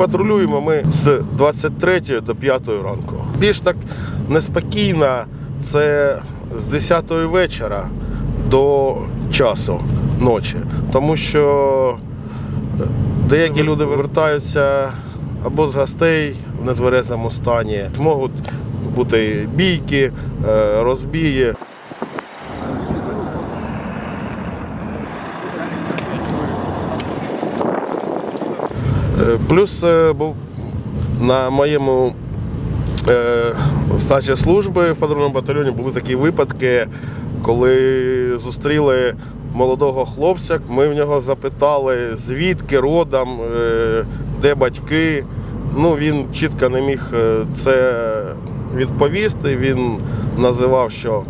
Патрулюємо ми з 23 до 5 ранку. Більш так неспокійно це з 10 вечора до часу ночі, тому що е, деякі люди повертаються або з гостей в нетверезому стані. Можуть бути бійки, е, розбії. Плюс е, був на моєму е, стажі служби в патрульному батальйоні були такі випадки, коли зустріли молодого хлопця. Ми в нього запитали, звідки родом, е, де батьки. Ну, він чітко не міг це відповісти. Він називав, що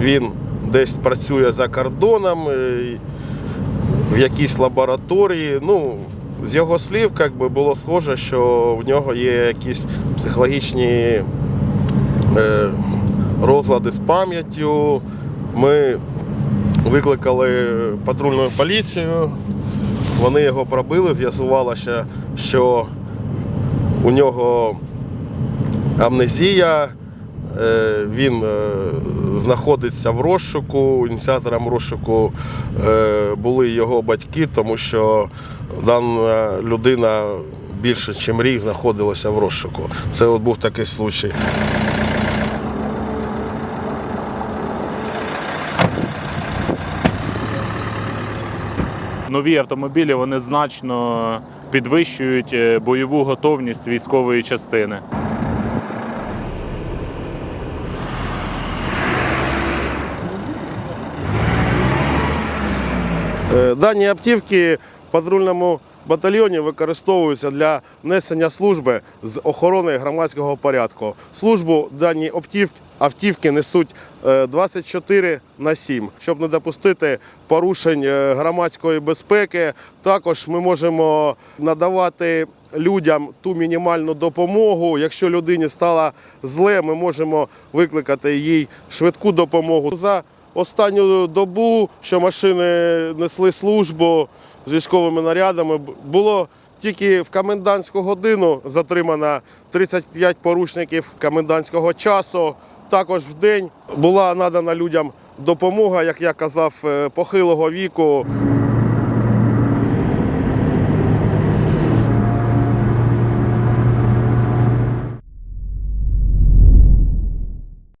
він десь працює за кордоном. в якійсь лабораторії. Ну, з його слів, як би було схоже, що в нього є якісь психологічні е, розлади з пам'яттю. Ми викликали патрульну поліцію, вони його пробили, з'ясувалося, що у нього амнезія. Е, Він е, знаходиться в розшуку. Ініціатором розшуку е, були його батьки, тому що дана людина більше, ніж рік знаходилася в розшуку. Це от був такий случай. Нові автомобілі вони значно підвищують бойову готовність військової частини. Дані автівки в патрульному батальйоні використовуються для несення служби з охорони громадського порядку. Службу дані автівки, несуть е, 24 на 7, щоб не допустити порушень е, громадської безпеки. Також ми можемо надавати людям ту мінімальну допомогу. Якщо людині стало зле, ми можемо викликати їй швидку допомогу. За останню добу, що машини несли службу з військовими нарядами, було тільки в комендантську годину затримано 35 порушників комендантського часу. Також в день була надана людям допомога, як я казав, е, похилого віку